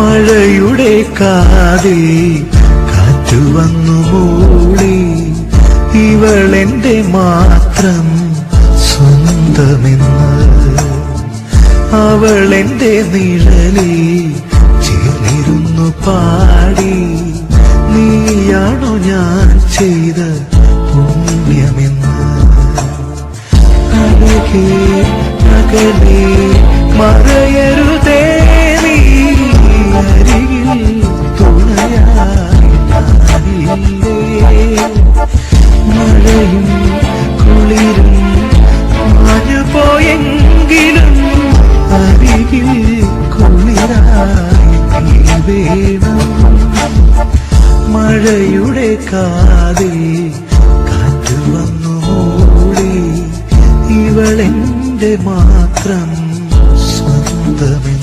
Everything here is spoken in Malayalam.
മഴയുടെ കാതിൽ കാറ്റു വന്നു മൂളി ഇവളെന്റെ മാത്രം സ്വന്തമെന്ന്. അവളെന്റെ നിഴലി ചേർന്നിരുന്നു പാടി. നീയാണോ ഞാൻ ചെയ്ത പുണ്യമെന്ന്. അകലേ അകലേ മറയരുതേ. പോയെങ്കിലും വേണം മഴയുടെ കാതിൽ കാറ്റ് വന്നു ഇവളെന്റെ മാത്രം സ്വന്തമേ